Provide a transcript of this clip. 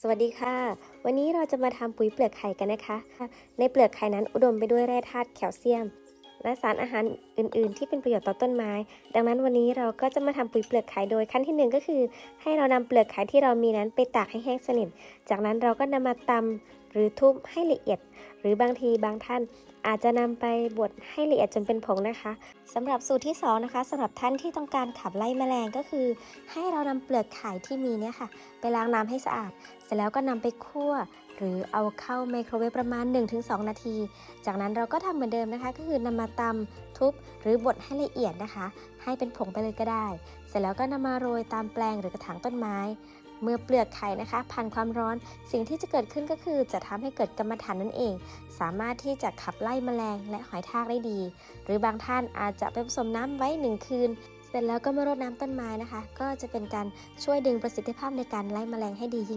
สวัสดีค่ะ วันนี้เราจะมาทำปุ๋ยเปลือกไข่กันนะคะ ในเปลือกไข่นั้นอุดมไปด้วยแร่ธาตุแคลเซียม และสารอาหารอื่น ๆ ที่เป็นประโยชน์ต่อต้นไม้ ดังนั้นวันนี้เราก็จะมาทำปุ๋ยเปลือกไข่โดยขั้นที่หนึ่งก็คือ ให้เรานำเปลือกไข่ที่เรามีนั้นไปตากให้แห้งสนิท จากนั้นเราก็นำมาตำ หรือทุบให้ละเอียด หรือบางทีบางท่านอาจจะนำไปบดให้ละเอียดจนเป็นผงนะคะสำหรับสูตรที่สองนะคะสำหรับท่านที่ต้องการขับไล่แมลงก็คือ ให้เรานำเปลือกไข่ที่มีเนี่ยค่ะ ไปล้างน้ำให้สะอาด เสร็จแล้วก็นำไปคั่ว หรือเอาเข้าไมโครเวฟประมาณ 1-2 นาที จากนั้นเราก็ทำเหมือนเดิมนะคะ ก็คือนำมาตำทุบหรือบดให้ละเอียดนะคะ ให้เป็นผงไปเลยก็ได้ เสร็จแล้วก็นำมาโรยตามแปลงหรือกระถางต้นไม้ เมื่อเปลือกไข่นะคะผ่านความร้อน สิ่งที่จะเกิดขึ้นก็คือจะทำให้เกิดกรรมฐานนั่นเอง สามารถที่จะขับไล่แมลงและหอยทากได้ดี หรือบางท่านอาจจะไปผสมน้ำไว้หนึ่งคืนเสร็จแล้วก็มารดน้ำต้นไม้นะคะ ก็จะเป็นการช่วยดึงประสิทธิภาพในการไล่แมลงให้ดียิ่ง